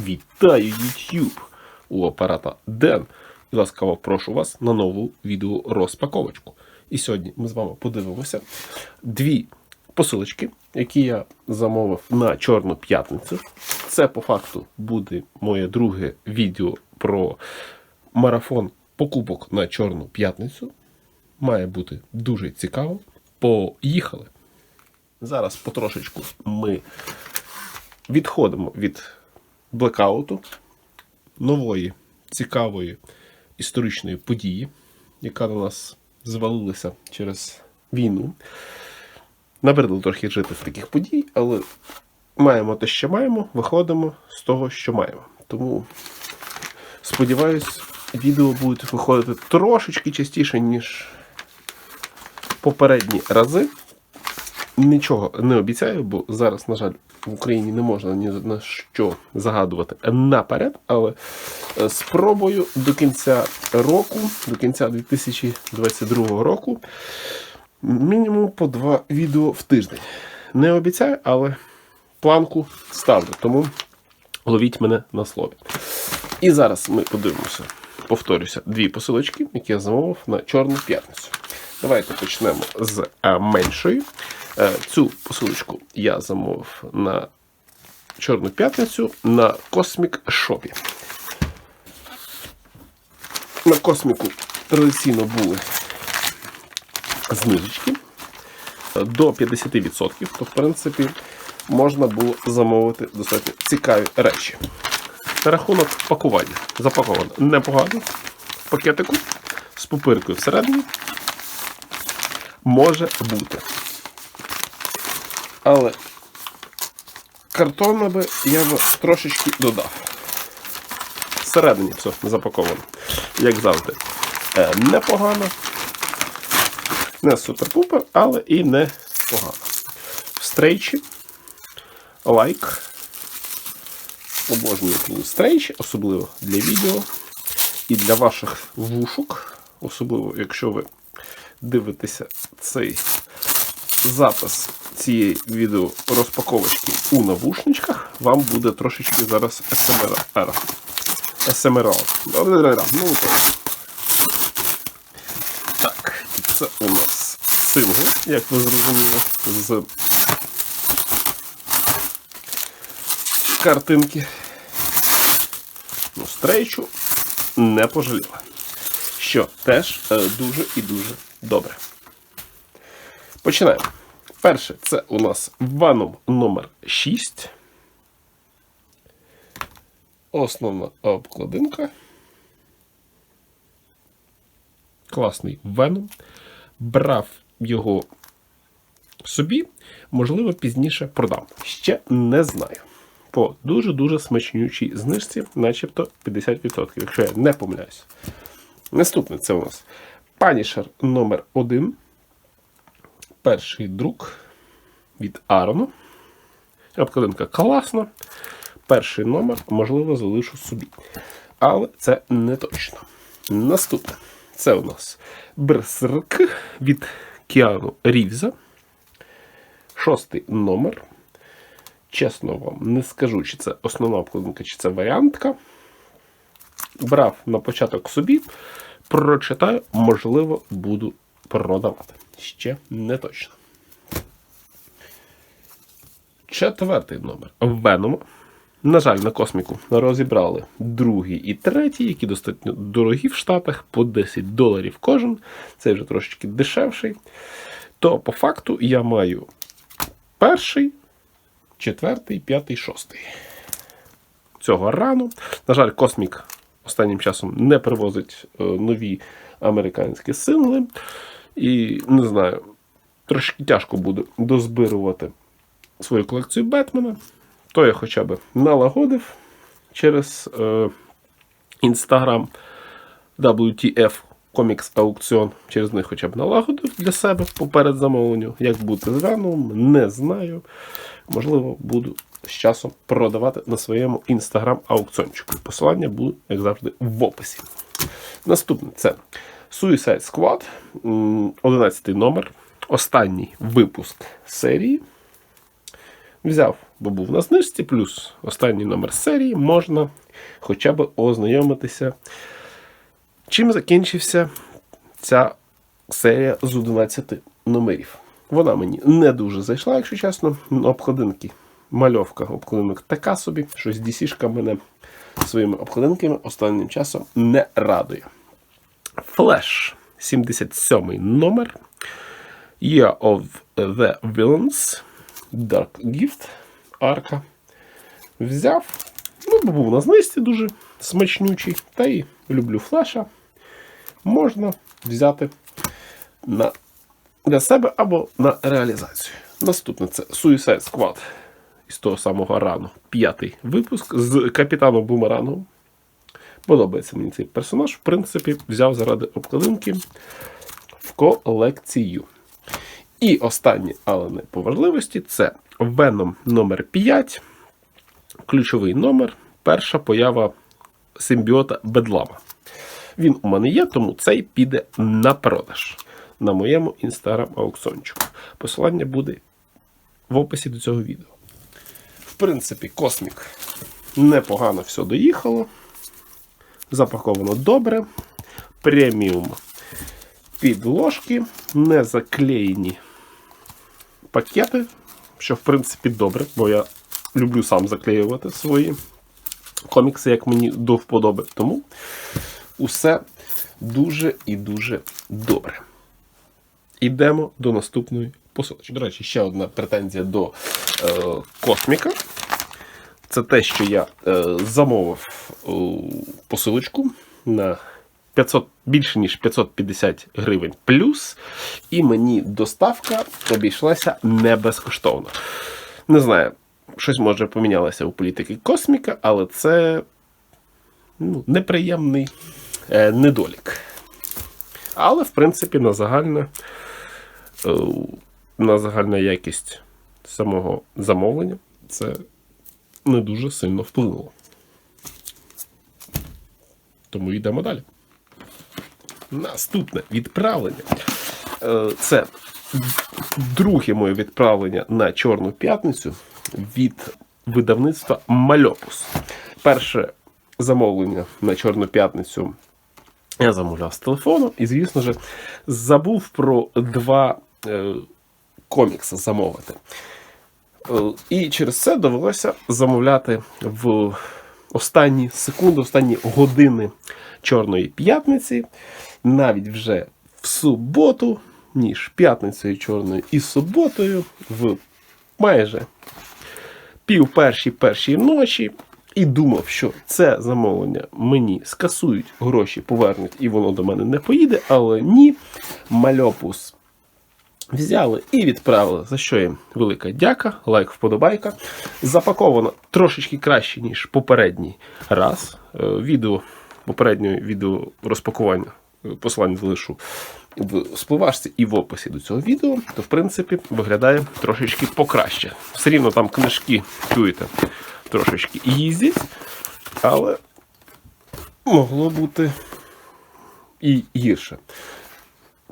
Вітаю YouTube! У апарата Ден. І ласкаво прошу вас на нову відеорозпаковочку. І сьогодні ми з вами подивимося дві посилочки, які я замовив на Чорну п'ятницю. Це по факту буде моє друге відео про марафон покупок на Чорну п'ятницю. Має бути дуже цікаво. Поїхали! Зараз потрошечку ми відходимо від блекауту, нової цікавої історичної події, яка на нас звалилася через війну. Набридло трохи жити в таких подій, але маємо те, що маємо, виходимо з того, що маємо. Тому сподіваюсь, відео будуть виходити трошечки частіше, ніж попередні рази. Нічого не обіцяю, бо зараз, на жаль, в Україні не можна ні на що загадувати наперед, але е, спробую до кінця року, до кінця 2022 року, мінімум по два відео в тиждень. Не обіцяю, але планку ставлю, тому ловіть мене на слові. І зараз ми подивимося, повторюся, дві посилочки, які я замовив на Чорну п'ятницю. Давайте почнемо з е, меншої. Е, Цю посилочку я замовив на Чорну п'ятницю на Cosmic Shop. На косміку традиційно були знижечки до 50%. То, в принципі, можна було замовити достатньо цікаві речі. Рахунок пакування. Запаковано непогано. В пакетику з пупиркою всередині може бути. Але картона би я б трошечки додав. Всередині все запаковано. Як завжди. Е, непогано. Не супер-пупер, але і не погано. В лайк. Обожнюю стрейчі, особливо для відео і для ваших вушок, особливо, якщо ви дивитеся цей запис цієї відео розпаковочки у навушничках, вам буде трошечки зараз СМР. СМР. Ну, так, це у нас сингл, як ви зрозуміли, з картинки. Ну, стрейчу не пожаліла. Що теж е, дуже і дуже добре. Починаємо. Перше, це у нас ваном номер 6. Основна обкладинка. Класний веном. Брав його собі, можливо, пізніше продам. Ще не знаю. По дуже-дуже смачнючій знижці, начебто 50%, якщо я не помиляюсь. Наступне це у нас Punisher номер 1 Перший друк від Арону. Обкладинка класна. Перший номер, можливо, залишу собі. Але це не точно. Наступне це у нас Берсерк від Кіану Рівза. Шостий номер. Чесно вам не скажу, чи це основна обкладинка, чи це варіантка. Брав на початок собі, прочитаю, можливо, буду продавати. Ще не точно. Четвертий номер Веном. На жаль, на косміку розібрали другий і третій, які достатньо дорогі в Штатах, по 10 доларів кожен. Це вже трошечки дешевший. То по факту я маю перший, четвертий, п'ятий, шостий. Цього рану. На жаль, космік останнім часом не привозить е, нові американські сингли. І не знаю, трошки тяжко буде дозбирувати свою колекцію Бетмена. То я хоча б налагодив через Instagram е, WTF Comics Аукціон. Через них хоча б налагодив для себе поперед замовленню. Як бути з Веном, не знаю. Можливо, буду з часом продавати на своєму інстаграм-аукціончику. Посилання буде, як завжди, в описі. Наступне це Suicide Squad, 11 номер. Останній випуск серії. Взяв, бо був на знижці, плюс останній номер серії можна хоча б ознайомитися. Чим закінчився ця серія з 11 номерів. Вона мені не дуже зайшла, якщо чесно. Обкладинки, мальовка обкладинок така собі, щось DC-шка мене своїми обкладинками останнім часом не радує. Флеш 77 номер. Year of the Villains. Dark Gift. Арка. Взяв. Ну, був на знижці дуже смачнючий. Та й люблю флеша. Можна взяти на, для себе або на реалізацію. Наступне це Suicide Squad із того самого рану. П'ятий випуск з капітаном Бумерангом. Подобається мені цей персонаж. В принципі, взяв заради обкладинки в колекцію. І останнє, але не по важливості, це Venom номер 5 Ключовий номер. Перша поява симбіота Бедлама. Він у мене є, тому цей піде на продаж на моєму інстаграм аукціончику. Посилання буде в описі до цього відео. Принципі, космік непогано все доїхало. Запаковано добре. Преміум підложки, не заклеєні пакети, що в принципі добре, бо я люблю сам заклеювати свої комікси, як мені до вподоби. Тому усе дуже і дуже добре. Ідемо до наступної посилочки. До речі, ще одна претензія до е, косміка. Це те, що я е, замовив е, посилочку на 500, більше ніж 550 гривень плюс, і мені доставка обійшлася не безкоштовно. Не знаю, щось може помінялося у політики косміка, але це ну, неприємний е, недолік. Але, в принципі, на загальне, е, на загальна якість самого замовлення це не дуже сильно вплинуло. Тому йдемо далі. Наступне відправлення. Е, Це друге моє відправлення на Чорну п'ятницю від видавництва Мальопус. Перше замовлення на Чорну п'ятницю я замовляв з телефону і, звісно ж, забув про два комікси замовити. Е, і через це довелося замовляти в останні секунди, останні години Чорної п'ятниці, навіть вже в суботу, ніж п'ятницею чорною і суботою, в майже пів першій першій ночі. І думав, що це замовлення мені скасують, гроші повернуть, і воно до мене не поїде. Але ні, мальопус взяли і відправили. За що їм велика дяка, лайк, вподобайка. Запаковано трошечки краще, ніж попередній раз. Е, Відео попереднього відео розпакування е, посилання залишу в спливашці і в описі до цього відео, то в принципі виглядає трошечки покраще. Все рівно там книжки чуєте трошечки їздять, але могло бути і гірше.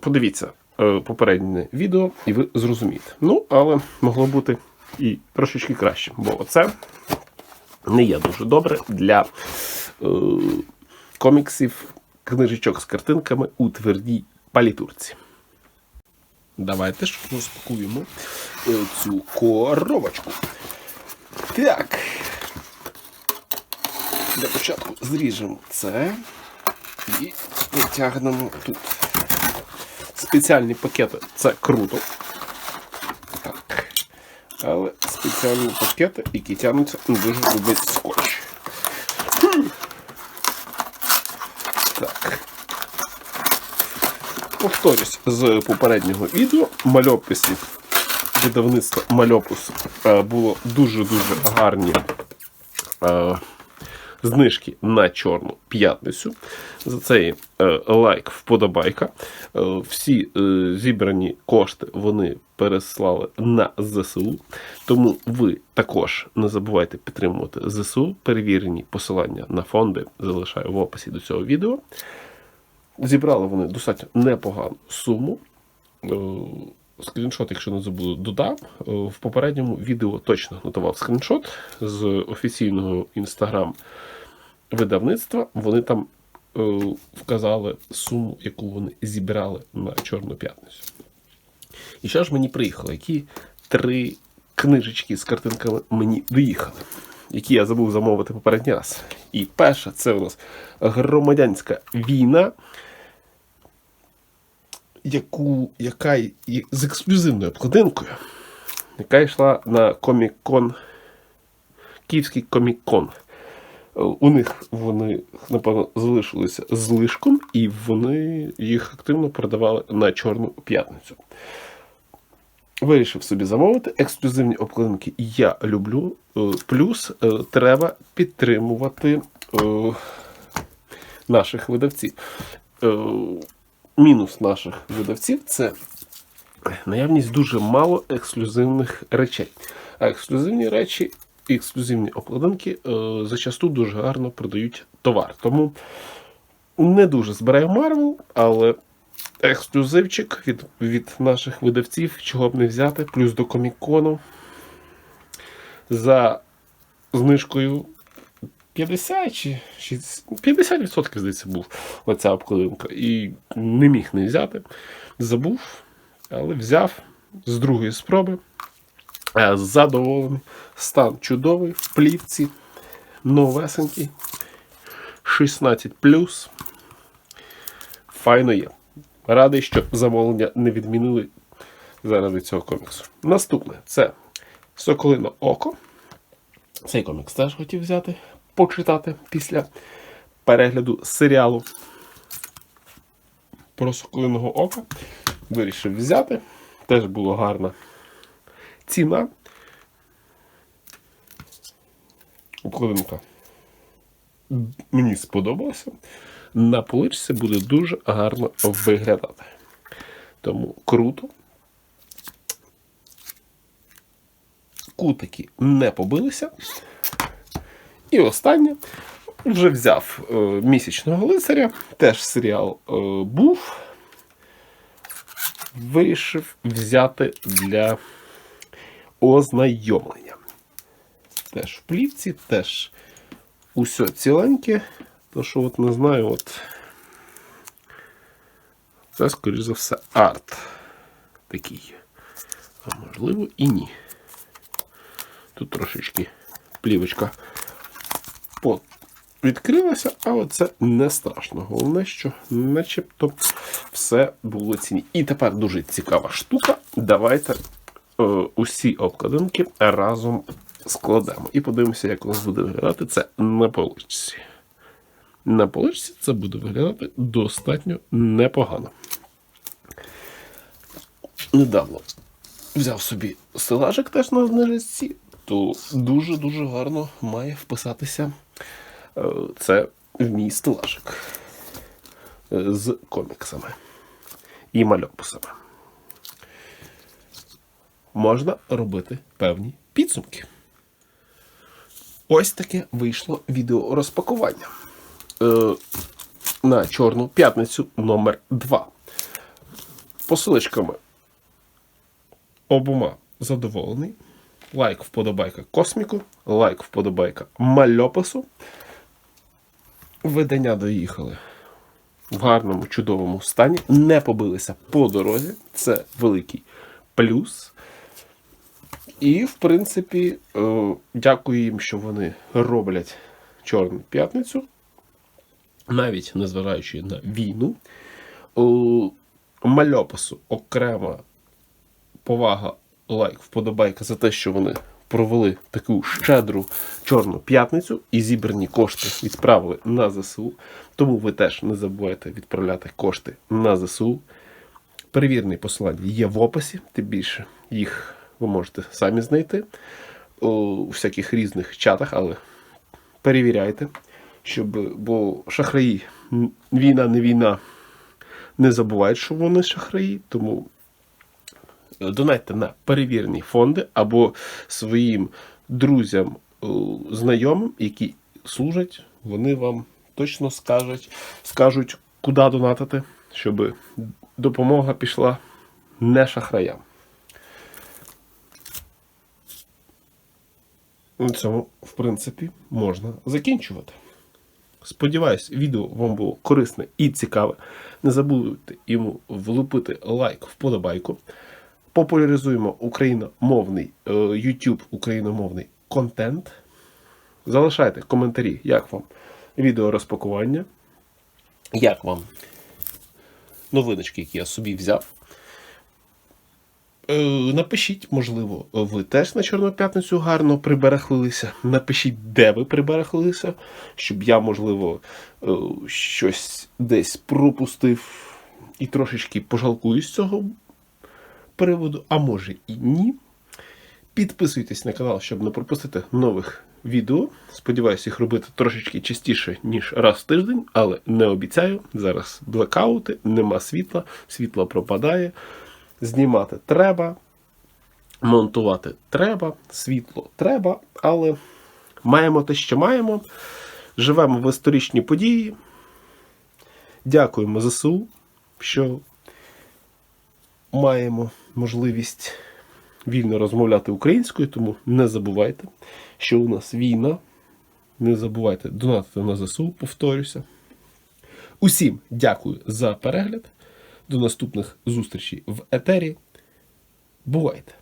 Подивіться попереднє відео, і ви зрозумієте. Ну, але могло бути і трошечки краще, бо це не є дуже добре для е, коміксів, книжечок з картинками у твердій палітурці. Давайте ж розпакуємо е, цю коробочку. Так. Для початку зріжемо це і витягнемо тут. Спеціальні пакети це круто. Так. Але спеціальні пакети, які тягнуться, не дуже люблять скотч. Так. Повторюсь з попереднього відео мальописів видавництва Мальопус е, було дуже-дуже гарні е, знижки на Чорну п'ятницю. За цей е, лайк вподобайка. Всі зібрані кошти вони переслали на ЗСУ. Тому ви також не забувайте підтримувати ЗСУ. Перевірені посилання на фонди залишаю в описі до цього відео. Зібрали вони достатньо непогану суму. Скріншот, якщо не забуду, додам. Е, В попередньому відео точно надавав скріншот з офіційного інстаграм видавництва. Вони там е, вказали суму, яку вони зібрали на Чорну п'ятницю. І що ж мені приїхало? Які три книжечки з картинками мені доїхали, які я забув замовити попередній раз. І перша це у нас громадянська війна, яку, яка з ексклюзивною обкладинкою, яка йшла на комік-кон, Київський комік-кон. У них вони, напевно, залишилися з лишком, і вони їх активно продавали на Чорну п'ятницю. Вирішив собі замовити. Ексклюзивні обкладинки я люблю. Е, Плюс е, треба підтримувати е, наших видавців. Мінус наших видавців це наявність дуже мало ексклюзивних речей. А ексклюзивні речі і ексклюзивні обкладинки е, зачасту дуже гарно продають товар. Тому не дуже збираю Марвел, але ексклюзивчик від, від наших видавців, чого б не взяти, плюс до комікону за знижкою 50 чи 60, 50% здається був оця обкладинка. І не міг не взяти. Забув, але взяв з другої спроби. Е, Задоволений. Стан чудовий в плівці. Новесенький. 16 Файно є. Радий, що замовлення не відмінили заради цього коміксу. Наступне це Соколине Око. Цей комікс теж хотів взяти, почитати після перегляду серіалу про Соколиного Ока. Вирішив взяти. Теж була гарна ціна. Обкладинка мені сподобалося. На поличці буде дуже гарно виглядати. Тому круто. Кутики не побилися. І останнє вже взяв е, місячного лицаря. Теж серіал е, був. Вирішив взяти для ознайомлення. Теж в плівці, теж усе ціленьке. То що от не знаю, от це, скоріш за все, арт такий. А можливо і ні. Тут трошечки плівочка по- відкрилася, але це не страшно. Головне, що начебто все було ціні. І тепер дуже цікава штука. Давайте е, усі обкладинки разом складемо. І подивимося, як у нас буде виглядати це на поличці. На поличці це буде виглядати достатньо непогано. Недавно взяв собі стелажик теж на знижці, то дуже-дуже гарно має вписатися е, це в мій стелажик е, з коміксами і мальописами. Можна робити певні підсумки. Ось таке вийшло відео розпакування е, на Чорну п'ятницю номер 2 Посилочками обома задоволений. Лайк, вподобайка косміку, лайк, вподобайка мальопису. Видання доїхали в гарному, чудовому стані. Не побилися по дорозі. Це великий плюс. І, в принципі, е, дякую їм, що вони роблять Чорну п'ятницю, навіть незважаючи на війну. У мальопису окрема повага, лайк, вподобайка за те, що вони провели таку щедру чорну п'ятницю і зібрані кошти відправили на ЗСУ. Тому ви теж не забувайте відправляти кошти на ЗСУ. Перевірені посилання є в описі, тим більше їх ви можете самі знайти у всяких різних чатах, але перевіряйте, щоб, бо шахраї, війна не війна, не забувають, що вони шахраї, тому донайте на перевірені фонди або своїм друзям, е, знайомим, які служать, вони вам точно скажуть, скажуть, куди донатити, щоб допомога пішла не шахраям. На цьому, в принципі, можна закінчувати. Сподіваюсь, відео вам було корисне і цікаве. Не забудьте йому влупити лайк, вподобайку. Популяризуємо україномовний е, YouTube україномовний контент. Залишайте коментарі, як вам відео розпакування, як вам новиночки, які я собі взяв. Е, Напишіть, можливо, ви теж на Чорну п'ятницю гарно приберехлилися. Напишіть, де ви приберехлилися, щоб я, можливо, е, щось десь пропустив і трошечки пожалкую з цього приводу, а може і ні. Підписуйтесь на канал, щоб не пропустити нових відео. Сподіваюся, їх робити трошечки частіше, ніж раз в тиждень, але не обіцяю. Зараз блекаути, нема світла, світло пропадає. Знімати треба, монтувати треба, світло треба, але маємо те, що маємо. Живемо в історичні події. Дякуємо ЗСУ, що маємо можливість вільно розмовляти українською, тому не забувайте, що у нас війна. Не забувайте донатити на ЗСУ, повторюся. Усім дякую за перегляд. До наступних зустрічей в етері. Бувайте!